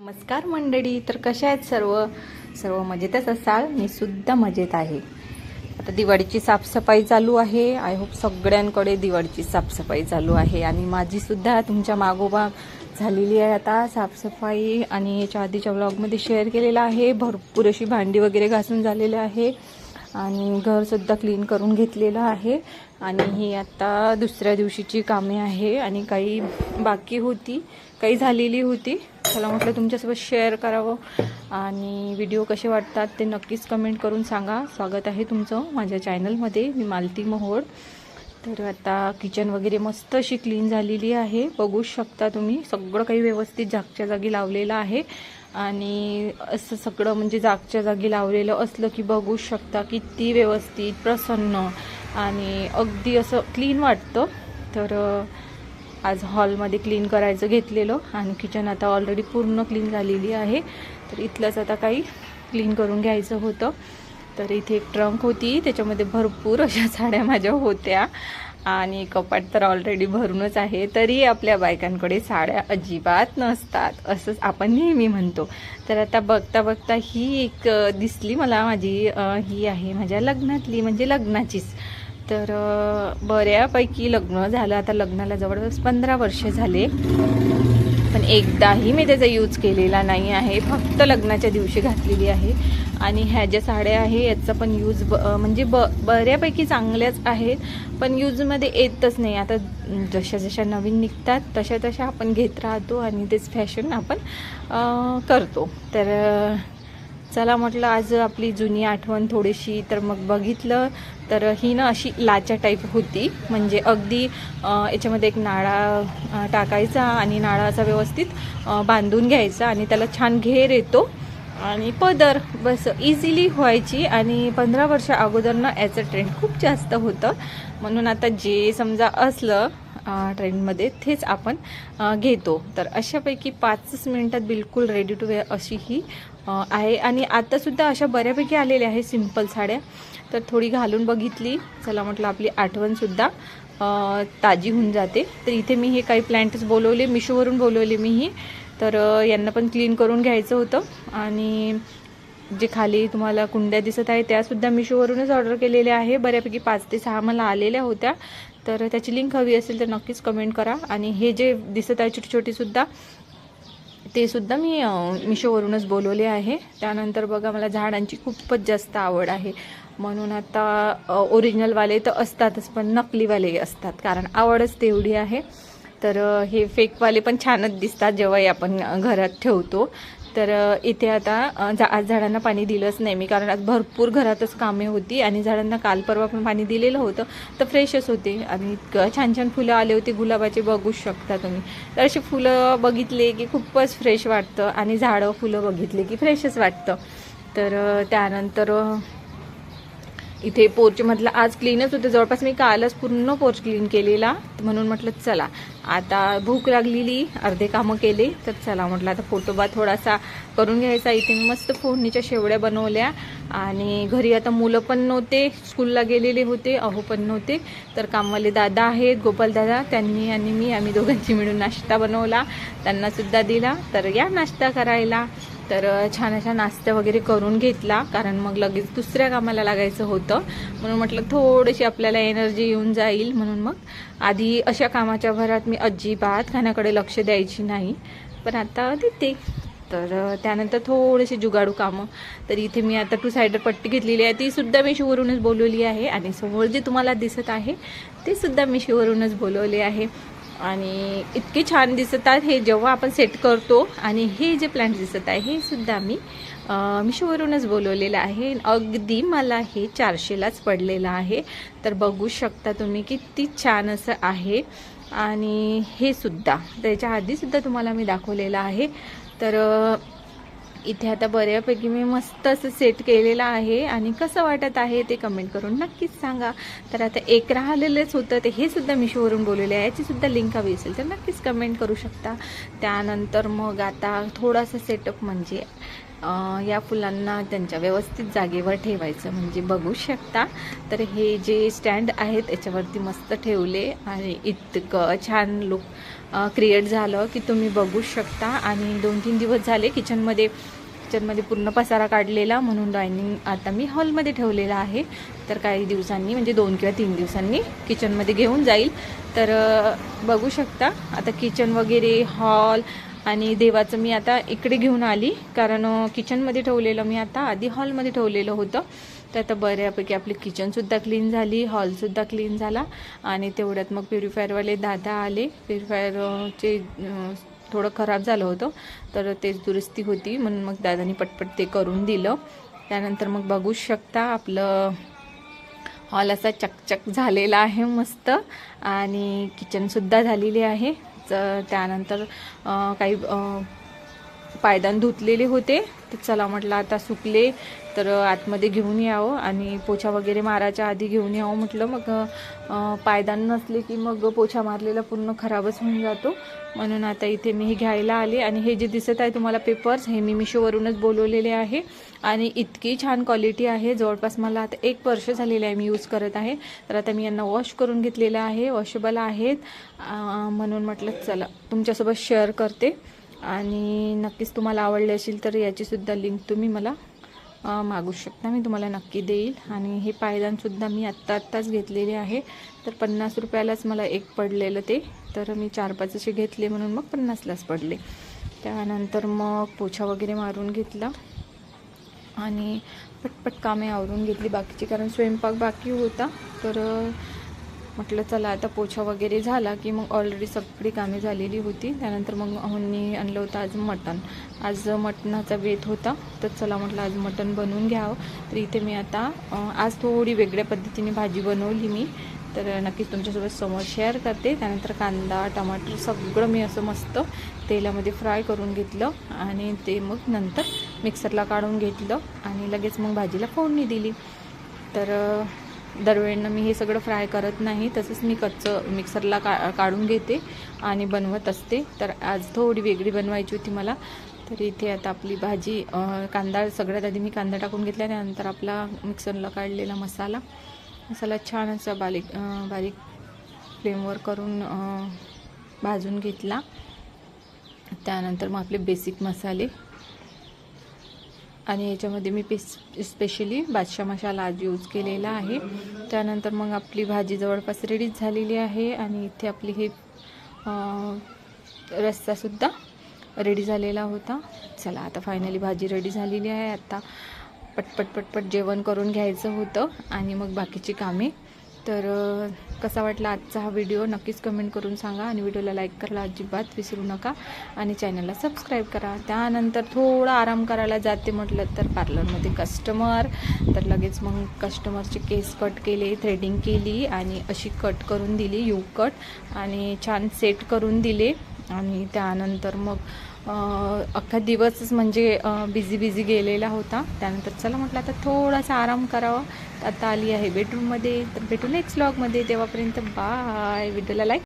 नमस्कार मंडळी तर कशा आहेत सर्व? सर्व मजेतच असाल? मी सुद्धा मजेत आहे. आता दिवाळीची साफसफाई चालू आहे. आय होप सगळ्यांकडे दिवाळीची साफसफाई चालू आहे. आणि माझी सुद्धा तुमच्या मागोमाग झालेली आहे आता साफसफाई. आणि याच्या आधीच्या ब्लॉगमध्ये शेअर केलेला आहे. भरपूर अशी भांडी वगैरे घासून झालेले आहे. आणि घरसुद्धा क्लीन करून घेतलेलं आहे. आणि ही आता दुसऱ्या दिवशीची कामे आहे आणि काही बाकी होती काही झालेली होती. मला म्हटलं तुमच्यासोबत शेअर करावं. आणि व्हिडिओ कसे वाटतात ते नक्कीच कमेंट करून सांगा. स्वागत आहे तुमचं माझ्या चॅनलमध्ये मी मालती मोहोळ. तर आता किचन वगैरे मस्त अशी क्लीन झालेली आहे. बघू शकता तुम्ही सगळं काही व्यवस्थित जागच्या जागी लावलेलं आहे. आणि असं सगळं म्हणजे जागच्या जागी लावलेलं असलं की बघू शकता किती व्यवस्थित प्रसन्न आणि अगदी असं क्लीन वाटतं. तर आज हॉलमध्ये क्लीन करायचं घेतलेलं आणि किचन आता ऑलरेडी पूर्ण क्लीन झालेली आहे. तर इथलंच आता काही क्लीन करून घ्यायचं होतं. तर इथे एक ट्रंक होती त्याच्यामध्ये भरपूर अशा साड्या माझ्या होत्या. आणि कपाट तर ऑलरेडी भरूनच आहे तरी आपल्या बायकांकडे साड्या अजिबात नसतात असंच आपण नेहमी म्हणतो. तर आता बघता बघता ही एक दिसली मला माझी ही आहे माझ्या लग्नातली म्हणजे लग्नाचीच. तर बऱ्यापैकी लग्न झालं आता लग्नाला जवळपास पंधरा वर्ष झाले. पण एकदाही मी त्याचा यूज केलेला नाही आहे. फक्त लग्नाच्या दिवशी घातलेली आहे. आणि ह्या ज्या साड्या आहे याचा पण यूज ब म्हणजे ब बऱ्यापैकी चांगल्याच आहेत. पण यूजमध्ये येतच नाही. आता जशा जशा नवीन निघतात तशा तशा आपण घेत राहतो आणि तेच फॅशन आपण करतो. तर चला म्हटलं आज आपली जुनी आठवण थोडीशी तर मग बघितलं. तर ही ना अशी लाचा टाईप होती. म्हणजे अगदी याच्यामध्ये एक नाळा टाकायचा आणि नाळा असा व्यवस्थित बांधून घ्यायचा आणि त्याला छान घेर येतो. आणि पदर बस इझिली व्हायची. आणि पंधरा वर्षा अगोदर ना याचं ट्रेंड खूप जास्त होतं. म्हणून आता जे समजा असलं ट्रेंडमध्ये तेच आपण घेतो. तर अशापैकी पाचच मिनटात बिलकुल रेडी टू वेअर अशी ही आहे. आणि आत्तासुद्धा अशा बऱ्यापैकी आलेल्या आहे सिंपल साड्या. तर थोडी घालून बघितली. चला म्हटलं आपली आठवणसुद्धा ताजी होऊन जाते. तर इथे मी हे काही प्लॅन्ट्स बोलवले मिशोवरून बोलवले मी ही. तर यांना पण क्लीन करून घ्यायचं होतं. आणि जे खाली तुम्हाला कुंड्या दिसत आहे त्यासुद्धा मिशोवरूनच ऑर्डर केलेल्या आहे. बऱ्यापैकी पाच ते सहा मला आलेल्या होत्या. तर त्याची लिंक हवी असेल तर नक्कीच कमेंट करा. आणि हे जे दिसत आहे छोटी छोटीसुद्धा ते सुद्धा मी मिशोवरूनच बोलवले आहे. त्यानंतर बघा मला झाडांची खूपच जास्त आवड आहे. म्हणून आता ओरिजिनलवाले तर असतातच पण नकलीवाले असतात. कारण आवडच तेवढी आहे. तर हे फेकवाले पण छानच दिसतात जेव्हाही आपण घरात ठेवतो. तर इथे आता जा झा आज झाडांना पाणी दिलंच नाही मी कारण आज भरपूर घरातच कामे होती आणि झाडांना काल परवा पण पाणी दिलेलं होतं तर फ्रेशच होते. आणि इतकं छान छान फुलं आले होते गुलाबाचे बघू शकता तुम्ही. तर अशी फुलं बघितले की खूपच फ्रेश वाटतं आणि झाडं फुलं बघितले की फ्रेशच वाटतं. तर त्यानंतर इथे पोर्चमधला आज क्लीनच होतं. जवळपास मी कालच पूर्ण पोर्च क्लीन केलेला. म्हणून म्हटलं चला. आता भूक लागलेली अर्धे कामं केले तर चला म्हटलं आता फोटोबा थोडासा करून घ्यायचा. इथे मी मस्त फोडणीच्या शेवड्या बनवल्या. आणि घरी आता मुलं पण नव्हते स्कूलला गेलेले होते अहो पण नव्हते. तर कामवाले दादा आहेत गोपाल दादा त्यांनी आणि मी आम्ही दोघांची मिळून नाश्ता बनवला. त्यांनासुद्धा दिला. तर या नाश्ता करायला. तर छान अशा नाश्ता वगैरे करून घेतला. कारण मग लगेच दुसऱ्या कामाला लागायचं होतं. म्हणून म्हटलं थोडीशी आपल्याला एनर्जी येऊन जाईल. म्हणून मग आधी अशा कामाच्या भरात मी अजिबात खाण्याकडे लक्ष द्यायची नाही. पण आता देते. तर त्यानंतर थोडेसे जुगाडू कामं. तर इथे मी आता टू सायडर पट्टी घेतलेली आहे. ती सुद्धा मी शिवरूनच बोलवली आहे. आणि समोर जे तुम्हाला दिसत आहे ते सुद्धा मी शिवरूनच बोलवले आहे. आणि इतके छान दिसतात हे जेव्हा आपण सेट करतो आणि हे जे प्लांट दिसत आहे हे सुद्धा मी मिशोवरूनच बोलवलेलं आहे. अगदी मला हे चारशेलाच पडलेलं आहे. तर बघू शकता तुम्ही किती छान असं आहे. आणि हे सुद्धा त्याच्या आधीसुद्धा तुम्हाला मी दाखवलेलं आहे. तर इथे आता बऱ्यापैकी मी मस्त असं सेट केलेलं आहे. आणि कसं वाटत आहे ते कमेंट करून नक्कीच सांगा. तर आता एक राहिलेलंच होतं ते हे सुद्धा मिशोवरून बोललेलं आहे. याचीसुद्धा लिंक हवी असेल तर नक्कीच कमेंट करू शकता. त्यानंतर मग आता थोडासा सेटअप म्हणजे या फुलांना त्यांच्या व्यवस्थित जागेवर ठेवायचं. म्हणजे बघू शकता. तर हे जे स्टँड आहे त्याच्यावरती मस्त ठेवले आणि इतकं छान लुक क्रिएट झालं की तुम्ही बघू शकता. आणि दोन तीन दिवस झाले किचनमध्ये किचनमध्ये पूर्ण पसारा काढलेला. म्हणून डायनिंग आता मी हॉलमध्ये ठेवलेला आहे. तर काही दिवसांनी म्हणजे दोन किंवा तीन दिवसांनी किचनमध्ये घेऊन जाईल. तर बघू शकता. आता किचन वगैरे हॉल आणि देवाचं मी आता इकडे घेऊन आली कारण किचनमध्ये ठेवलेलं मी आता आधी हॉलमध्ये ठेवलेलं होतं. तर आता बऱ्यापैकी आपली किचनसुद्धा क्लीन झाली हॉलसुद्धा क्लीन झाला आणि तेवढ्यात मग प्युरिफायरवाले दादा आले. प्युरिफायरचे थोडं खराब झालं होतं तर तेच दुरुस्ती होती. म्हणून मग दादानी पटपट ते करून दिलं. त्यानंतर मग बघू शकता आपलं हॉल असा चकचक झालेला आहे मस्त. आणि किचनसुद्धा झालेली आहे. त्यानंतर काही पायदान धुतलेले होते. तर चला म्हटलं आता सुकले तर आतमध्ये घेऊन यावं आणि पोछा वगैरे मारायच्या आधी घेऊन यावं म्हटलं. मग पायदान नसले की मग पोछा मारलेला पूर्ण खराबच होऊन जातो. म्हणून आता इथे मी हे घ्यायला आले आणि हे जे दिसत आहे तुम्हाला पेपर्स हे मी मिशोवरूनच बोलवलेले आहे. आणि इतकी छान क्वालिटी आहे. जवळपास मला आता एक वर्ष झालेलं आहे मी यूज करत आहे. तर आता मी यांना वॉश करून घेतलेलं आहे. वॉशेबल आहेत. म्हणून म्हटलं चला तुमच्यासोबत शेअर करते. आणि नक्कीच तुम्हाला आवडले असेल तर याचीसुद्धा लिंक तुम्ही मला मागू शकता. मी तुम्हाला नक्की देईल. आणि हे पायदानसुद्धा मी आत्ता आत्ताच घेतलेले आहे. तर पन्नास रुपयालाच मला एक पडलेलं ते. तर मी चार पाच असे घेतले म्हणून मग पन्नासलाच पडले. त्यानंतर मग पोछा वगैरे मारून घेतला. आणि पटपट कामे आवरून घेतली. बाकीची कारण स्वयंपाक बाकी होता. तर म्हटलं चला आता पोछा वगैरे झाला की मग ऑलरेडी सगळी कामे झालेली होती. त्यानंतर मग अहोंनी आणलं होतं आज मटण. आज मटणाचा बेत होता. तर चला म्हटलं आज मटण बनवून घ्यावं. तर इथे मी आता आज थोडी वेगळ्या पद्धतीने भाजी बनवली मी. तर नक्कीच तुमच्यासोबत समोर शेअर करते. त्यानंतर कांदा टमाटर सगळं मी असं मस्त तेलामध्ये फ्राय करून घेतलं आणि ते मग नंतर मिक्सरला काढून घेतलं आणि लगेच मग भाजीला फोडणी दिली. तर दरवेळेनं मी हे सगळं फ्राय करत नाही तसंच मी कच्चं मिक्सरला का काढून घेते आणि बनवत असते. तर आज थोडी वेगळी बनवायची होती मला. तर इथे आता आपली भाजी कांदा सगळ्यात आधी मी कांदा टाकून घेतला त्यानंतर आपला मिक्सरला काढलेला मसाला. मसाला छान असा बारीक बारीक फ्लेमवर करून भाजून घेतला. त्यानंतर मग आपले बेसिक मसाले. आणि याच्यामध्ये मी पेस स्पेशली बादशाह मसाला आज यूज केलेला आहे. त्यानंतर मग आपली भाजी जवळपास रेडीच झालेली आहे आणि इथे आपली हे रस्सासुद्धा रेडी झालेला होता. चला आता फायनली भाजी रेडी झालेली आहे. आता पटपट पटपट जेवण करून घ्यायचं होतं आणि मग बाकीची कामे तर कसा वाटला आजचा हा व्हिडिओ नक्कीच कमेंट करून सांगा आणि व्हिडिओला लाईक करायला अजिबात विसरू नका आणि चॅनलला सबस्क्राईब करा. त्यानंतर थोडा आराम करायला जाते म्हटलं तर पार्लरमध्ये कस्टमर तर लगेच मग कस्टमरचे केस कट केले थ्रेडिंग केली आणि अशी कट करून दिली यू कट आणि छान सेट करून दिले. आणि त्यानंतर मग अख्खा दिवसच म्हणजे बिझी बिझी गेलेला होता. त्यानंतर चला म्हटलं आता थोडासा आराम करावा. आता आली आहे बेडरूममध्ये तर भेटू नेक्स्ट ब्लॉगमध्ये तेव्हापर्यंत बाय व्हिडिओला लाईक